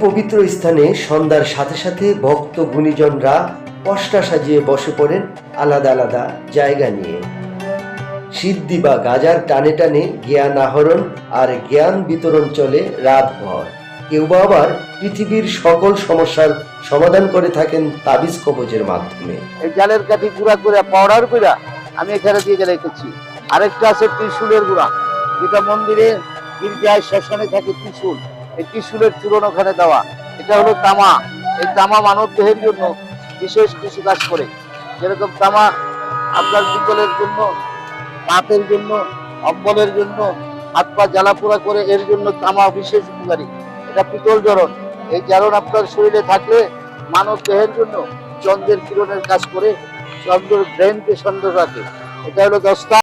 পবিত্র স্থানে সন্ধ্যার সাথে সাথে ভক্ত গুণীজনরা পশটা সাজিয়ে বসে পড়েন আলাদা আলাদা জায়গা নিয়ে। সিদ্ধি বা গাজার টানে টানে জ্ঞান আহরণ আর জ্ঞান বিতরণ চলে রাতভর। কেউ বা আবার পৃথিবীর সকল সমস্যার সমাধান করে থাকেন তাবিজ কবজের মাধ্যমে। এই জালের কাঠি গুঁড়া করে, পাউডার করে আমি এখানে দিয়ে রেখেছি আরেকটা আছে ত্রিশুলের গুঁড়া। যেটা মন্দিরে গির্জায় শ্মশানে থাকে ত্রিশুল। এই ত্রিশুলের চূড়ন ওখানে দেওয়া। এটা হলো তামা। এই তামা মানব দেহের জন্য বিশেষ কিছু কাজ করে। যেরকম তামা আপনার বিকলের জন্য দাঁতের জন্য, অম্বলের জন্য, হাত পা জ্বালা পোড়া করে, এর জন্য তামা বিশেষ উপকারী। এটা পিতল জরণ এই জারণ আপনার শরীরে থাকলে মানব দেহের জন্য চন্দ্রের কিরণের কাজ করে, চন্দ্রের ব্রেনকে সুন্দর রাখে। এটা হলো দশটা